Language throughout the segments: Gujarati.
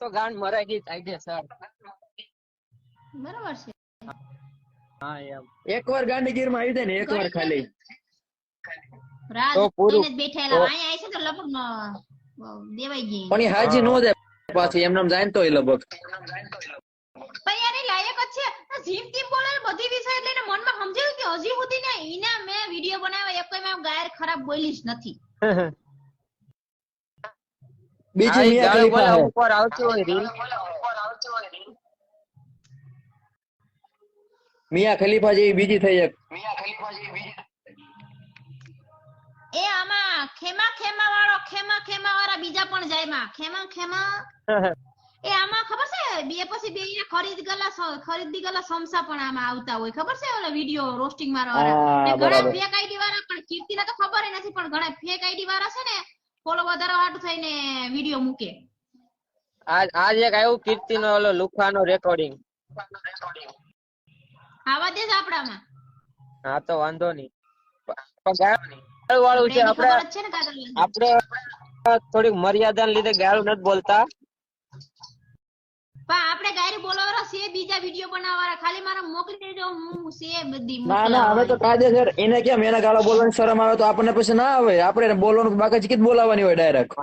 તો ગાંડ મરાઈ ગઈ થાય છે સર. બરાબર છે. હા એમ. એકવાર ગાંધીગીરમાં આવી જાય ને એકવાર ખાલી. રાહ તો પૂરું. જોઈને જ બેઠેલા અહીંયા આવી છે તો લગભગ દેવાઈ ગઈ પણ એ હાજી નો જાય પાછી એમને એમ જાણતો હોય લગભગ. પણ યાર એ લાયક જ છે. જીમ ટીમ બોલે બધી વિષય એટલે મનમાં સમજાયું કે હજી સુધી ને ઈના મેં વીડિયો બનાવ્યા એક મેં ગાયર ખરાબ બોલી જ નથી. બીજું મિયા ખલીફા હે. ઉપર આવતી હોય રીલ. મિયા ખલીફા જેવી બીજી થઈ એક. એ આમાં ખેમા ખેમા વાળો ખેમા ખેમા વાળા બીજા પણ જાય માં. ખેમા ખેમા. એ આમાં ખબર છે? બે પછી બે અહીંયા ખરીદ ગયેલા ખરીદી ગલા સમસા પણ આમાં આવતા હોય. ખબર છે ઓલા વીડિયો રોસ્ટિંગ મારવા વાળા? ઘણા ફેક આઈડી વાળા પણ કીર્તિને તો ખબર નથી પણ ઘણા ફેક આઈડી વાળા છે ને ફોલો વધારવા હાટુ થઈને વીડિયો મૂકે. આજ આજ એક આવ્યું કીર્તિ નો ઓલો લુખાનો રેકોર્ડિંગ આવા દે આપડામાં હા તો વાંધો નહીં. વાળું છે આપણે ને આપણે થોડીક મર્યાદાને લીધે ગાળું નથી બોલતા. પણ આપણે ગાયરી બોલાવરો છે બીજા વીડિયો બનાવવાના. ખાલી મારે મોકલી દેજો હું છે બધી ના ના હવે તો. કાયદેસર એને કેમ એના ગાળો બોલવાની શરમ આવે તો આપણને પછી ના આવે? આપણે બોલવાનું બાકી ચીકીત બોલાવવાની હોય ડાયરેક્ટ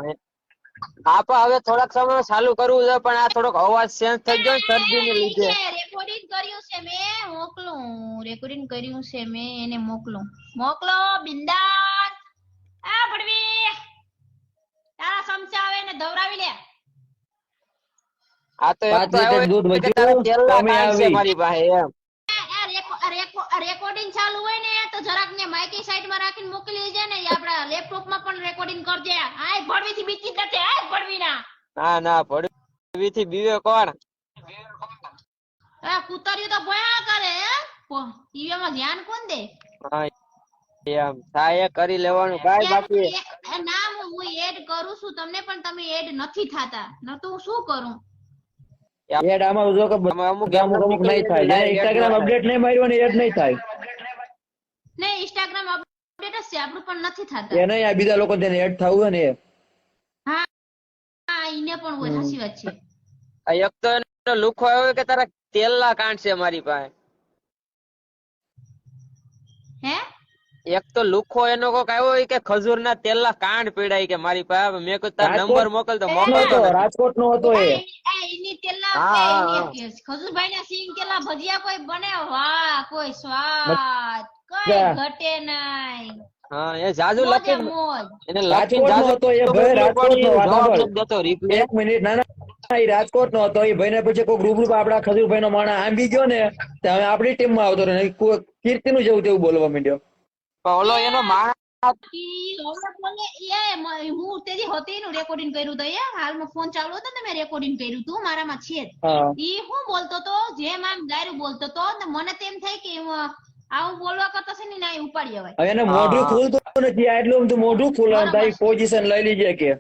આપા હવે થોડાક સમય ચાલુ કરવું છે પણ આ થોડોક અવાજ ચેન્જ થઈ ગયો ને શરદીને લીધે. રેકોર્ડિંગ કર્યું છે મેં મોકલું. રેકોર્ડિંગ કર્યું છે મેં એને મોકલું. મોકલો બિંદાસ. આ પડવી તારા સમસા આવે ને દવરાવી લે. આ તો એક પાંચ તો લીટર આવ્યો દૂધ વધ્યું, કોમી છે આવી. મારી પાસે એમ. રેકોર્ડિંગ ચાલુ હોય ને તો જરાક ને માઇકી સાઈડમાં રાખીને મોકલી દેજે ને આપડા લેપટોપમાં પણ રેકોર્ડિંગ કરજે. આય ભડવી થી બીતી જ આય ભડવી ના ના ના ભડવી થી બીવે કોણ? આ કૂતરિયું તો ભયા કરે ટીવી માં ધ્યાન કોણ દે? એમ. થાય કરી લેવાનું કાઈ બાકી. એ- એ ના હું હું એડ કરું છું તમને પણ તમે એડ નથી થાતા. ન તો હું શું કરું? એડ આમાં જો કે અમુક અમુક અમુક નહીં થાય. જ્યારે ઇન્સ્ટાગ્રામ અપડેટ નહીં માર્યો ને એડ નહીં થાય. ને ઇન્સ્ટાગ્રામ અપડેટ જ છે. આપણું પણ નથી એ નહીં આ બીજા લોકો તેને એડ થવું હોય ને એ. હા ઈને પણ હોય સાચી વાત છે. આ એક તો એનો લુક હોય કે તારા તેલના કાંડ છે મારી પાસે. હે? એક તો લુખો એનો કોક આવ્યો હોય કે ખજૂરના તેલના કાંડ પીડાય કે મારી પાસે. મેં કોઈ તાર નંબર મોકલ તો નો મોકલતો રાજકોટ નો હતો એ. ખજૂરભાઈ ના સિંગ તેલના ભજીયા કોઈ બને? વાહ કોઈ સ્વાદ. કઈ ઘટે નહીં. હા એ જાજુ લખી એને લખીને જાજુ હતો એ ભાઈ રાજકોટનો જવાબ વાતાવરણ. નથી દેતો reply. એક મિનિટ ના ના એ રાજકોટ નો હતો એ ભાઈ ને પછી કોઈ ગ્રુપ આપડા ખજુરભાઈ નો માણા આંબી ગયો ને તો હવે આપણી ટીમમાં આવતો રહ્યો. કીર્તિ નું જેવું તેવું બોલવા માંડ્યો. ઓલો એનો માણસ ઈ હવે બોલે એ મ- હું તેદી હતી નું રેકોર્ડિંગ કર્યું તો હાલમાં ફોન ચાલુ હતો ને મેં રેકોર્ડિંગ કર્યું તું મારામાં છે જ. ઈ હું બોલતો તો જેમ આમ ગાયરું બોલતો તો ને મને તેમ થાય કે આવું બોલવા કરતા છે ને ના ઉપાડી હવે એને મોઢું ખુલતું નથી આ એટલું મોઢું ખુલવાનું તારી પોઝિશન લઈ લીજે કે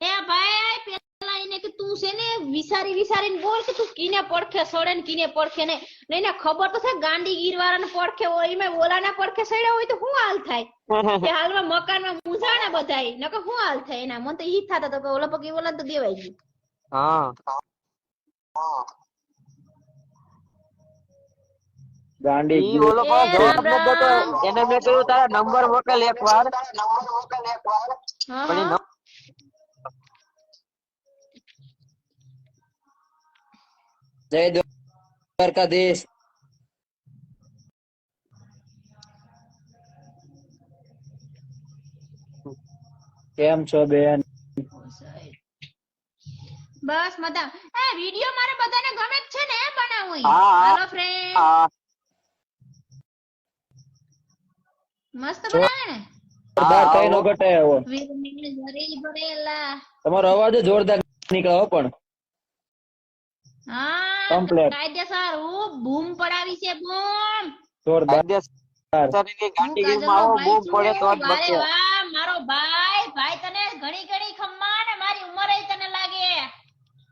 એ ભાઈ પેલા એને કે તું છે ને વિસારી વિસારીને બોલ કે તું કીને પડખે સડે ને કીને પડખે ને. ને ખબર તો છે ગાંડી ગીર વાળાને પડખે હોય એમાં ઓલાના પડખે સડ્યા હોય તો શું હાલ થાય? કે હાલમાં મકાનમાં મૂંઝાણા બધાય નકર શું હાલ થાય એના? મને તો ઈ થતા તો કે ઓલા પગે ઓલા તો દેવાય ગયું. હા. ગાંડી ઓલો પણ જવાબ નથી દેતો એને મેં કહ્યું તારા નંબર મોકલ એકવાર. પણ ઈ હા. જય દ્વારકાધીશ. કેમ છો બેન? બસ મજા. એ વિડિયો મારે બધાને ગમે છે ને હા. હાલો ફ્રેન્ડ મસ્ત બનાવે ને? જોરદાર કઈ નો ઘટે એવો. તમારો અવાજ જોરદાર નીકળે હો પણ. હા. Complete. કાયદેસર. હું બૂમ પડાવી છે બૂમ. જોરદાર. મારો ભાઈ. ભાઈ તને ઘણી ઘણી ખમ્મા ને મારી ઉંમરે તને લાગે.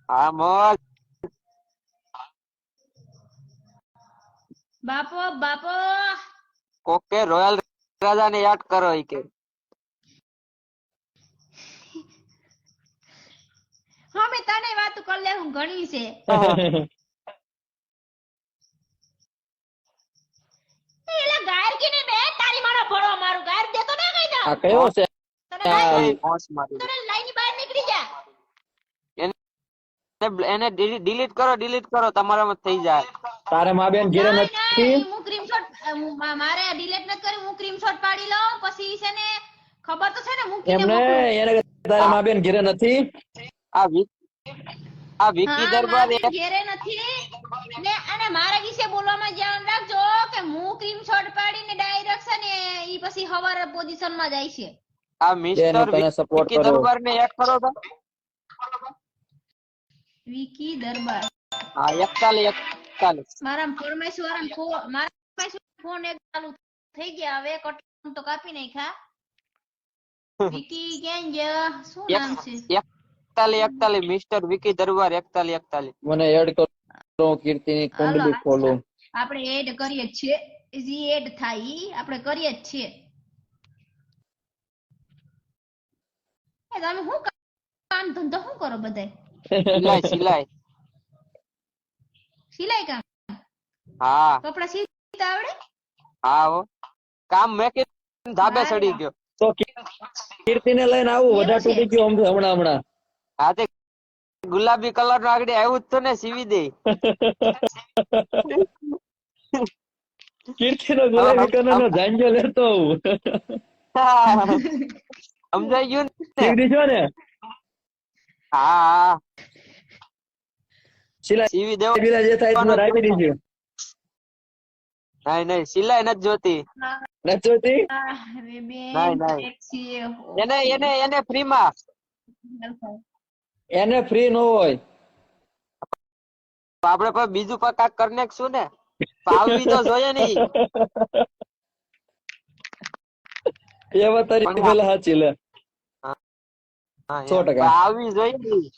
હા મોજ. બાપો બાપો. કોકે રોયલ રાજાને યાદ કરો ઈ કે. હા મેં લે હું ઘણી છે. એ ગાયર કીને બે તારી મારા ભણવા મારું ગાયર. દેતો ને કઈ આ કયો છે? તને લાઈન એ મોસ મારી. તને લાઈનની બહાર નીકળી જા. એને- એને ડિલીટ કરો ડિલીટ કરો. તમારામાં થઈ જાય. તારે માં બેન ઘેરે નથી? હું screenshot, અ, મારે ડિલીટ હું સ્ક્રીનશોટ પાડી લઉં. પછી છે ને ખબર તો છે ને મૂકીને એમને એને તારે માં બેન ઘેરે નથી? આ વીક આ વિકી દરબાર ઘેરે નથી. ને અને મારા વિશે બોલવામાં ધ્યાન રાખજો કે હું સ્ક્રીનશોટ પાડીને ડાયરેક્ટ છે ને ઈ પછી હવારે પોઝિશનમાં જાય છે. આ મિસ્ટર વિકી દરબાર ને એક કરો તો. વિકી દરબાર. હા એકતાલીસ એકતાલીસ. મારા ફરમાઈશ વાળા ફોન મારા ફરમાઈશ ફોન એક ચાલુ થઈ ગયા. હવે કટ તો કાપી નાખ્યા. વિકી કેમ ગયા શું નામ છે? એકતાલીસ એકતાલીસ મિસ્ટર વિકી દરબાર એકતાલી એકતાલીસ. મને એડ કરો કીર્તિની કુંડલી ખોલો. આપણે એડ કરીએ જ છીએ. જી એડ થાય ઈ આપણે કરીએ જ છીએ. એ તમે શું કામ ધંધો શું કરો બધાય? સિલાઈ સિલાઈ. સિલાઈ કામ? હા. કપડા સીતા આવડે? હા હો. કામ મેં કે ધાબે ચડી ગયો. તો કીર્તિને લઈને આવું વધારે તૂટી ગયું હમણાં હમણાં. હા તે ગુલાબી કલરનું આગળ આવ્યું જ તો ને સીવી દે. કીર્તિનો ગુલાબી કલરનો ઝાંઝો લેતો સમજાઈ ગયું ને? સીવી છો ને? હા હા. સિલાઈ સીવી દેવો બીલા જે થાય તમે રાખી દીજો. નહીં નહીં સિલાઈ નથી જોતી. નથી જોતી? નહીં, નહીં. એને એને એને ફ્રી માં એને ફ્રી ન હોય. આપડે પણ બીજું પણ કાક કરી નાખશું ને? પાવવી તો જોઈએ નહીં વાત તારી પેલા સાચી લે. હા, સો ટકા. પાવવી જોઈએ નહીં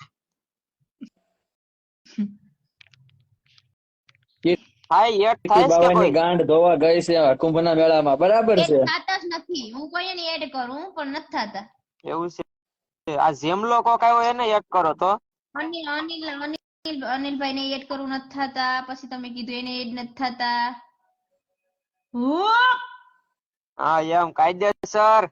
હા એટ થાય છે કોઈ? ગાંઠ ધોવા ગઈ છે કુંભના મેળામાં. બરાબર છે. થતા નથી. હું કોઈને એડ કરું પણ નથી થતા. એવું છે. આ જેમલો કોક આવ્યો એને એડ કરો તો. અનિલ અનિલ અનિલ અનિલભાઈ ને એડ કરું નથી થતા પછી તમે કીધું એને એડ નથી થતા. હો! હા એમ કાયદેસર.